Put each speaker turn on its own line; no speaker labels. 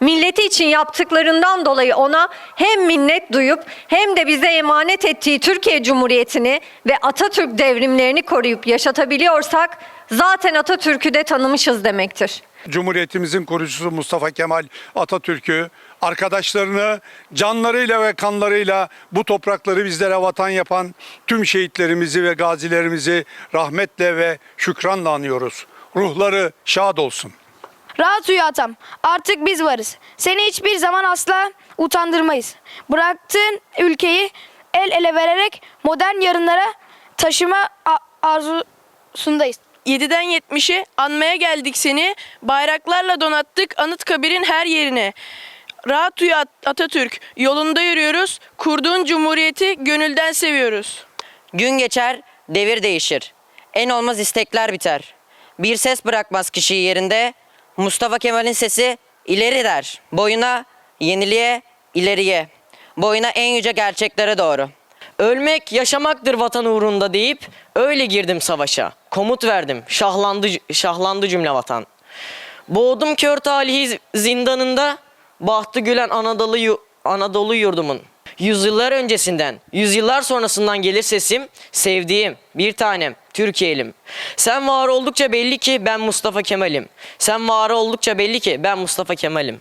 milleti için yaptıklarından dolayı ona hem minnet duyup hem de bize emanet ettiği Türkiye Cumhuriyeti'ni ve Atatürk devrimlerini koruyup yaşatabiliyorsak zaten Atatürk'ü de tanımışız demektir.
Cumhuriyetimizin kurucusu Mustafa Kemal Atatürk'ü, arkadaşlarını canlarıyla ve kanlarıyla bu toprakları bizlere vatan yapan tüm şehitlerimizi ve gazilerimizi rahmetle ve şükranla anıyoruz. Ruhları şad olsun.
Rahat uyu atam. Artık biz varız. Seni hiçbir zaman asla utandırmayız. Bıraktığın ülkeyi el ele vererek modern yarınlara taşıma arzusundayız.
7'den 70'e anmaya geldik seni. Bayraklarla donattık Anıtkabir'in her yerine. Rahat uyu At- Atatürk. Yolunda yürüyoruz. Kurduğun cumhuriyeti gönülden seviyoruz.
Gün geçer, devir değişir. En olmaz istekler biter. Bir ses bırakmaz kişiyi yerinde. Mustafa Kemal'in sesi ileri der. Boyuna, yeniliğe, ileriye. Boyuna en yüce gerçeklere doğru. Ölmek yaşamaktır vatan uğrunda deyip öyle girdim savaşa. Komut verdim. Şahlandı şahlandı cümle vatan. Boğdum kör talihi zindanında bahtı gülen Anadolu Anadolu yurdumun. Yüzyıllar öncesinden, yüzyıllar sonrasından gelir sesim, sevdiğim, bir tanem, Türkiye'lim. Sen var oldukça belli ki ben Mustafa Kemal'im. Sen var oldukça belli ki ben Mustafa Kemal'im.